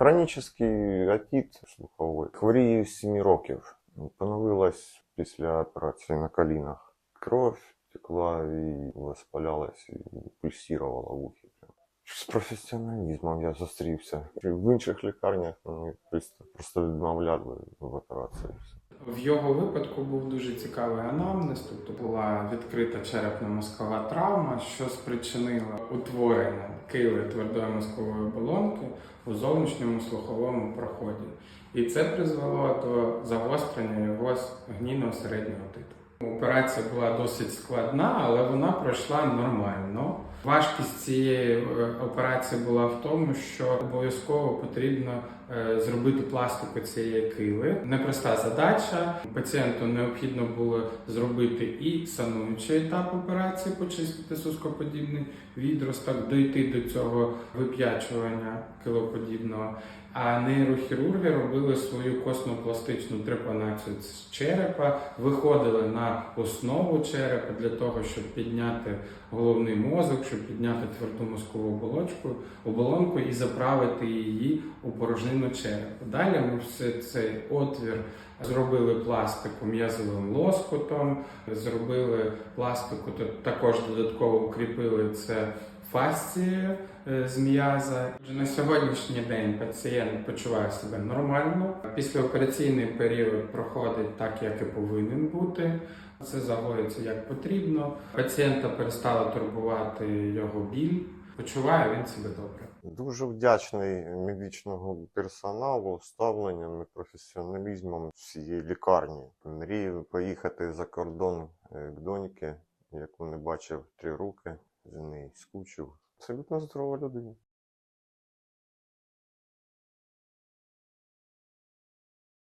Хронічний отіт слуховий. Хворію з 7 років. Поновилась після операції на колінах. Кров текла і воспалялась, і пульсувала в ухі. З професіоналізмом я зустрівся. В інших лікарнях вони просто відмовляли в операції. В його випадку був дуже цікавий анамнез, тобто була відкрита черепно-мозкова травма, що спричинила утворення кили твердої мозкової оболонки у зовнішньому слуховому проході. І це призвело до загострення його гнійного середнього титу. Операція була досить складна, але вона пройшла нормально. Важкість цієї е, операції була в тому, що обов'язково потрібно е, зробити пластику цієї кили. Непроста задача. Пацієнту необхідно було зробити і сануючий етап операції, почистити сускоподібний відросток, дойти до цього вип'ячування килоподібного. А нейрохірурги робили свою коснопластичну трепанацію з черепа, виходили на основу черепа для того, щоб підняти головний мозок, щоб підняти тверду мозкову оболочку, оболонку і заправити її у порожнину черепа. Далі ми все цей отвір зробили пластику м'язовим лоскутом, зробили пластику, також додатково укріпили це фасцією е, з м'яза. Вже на сьогоднішній день пацієнт почуває себе нормально. Післяопераційний період проходить так, як і повинен бути. Це загоїться як потрібно. Пацієнта перестала турбувати його біль. Почуває він себе добре. Дуже вдячний медичному персоналу, ставленням і професіоналізмом всієї лікарні. Мрію поїхати за кордон е, к доньки, яку не бачив три роки, за неї скучив. Абсолютно здорова людина.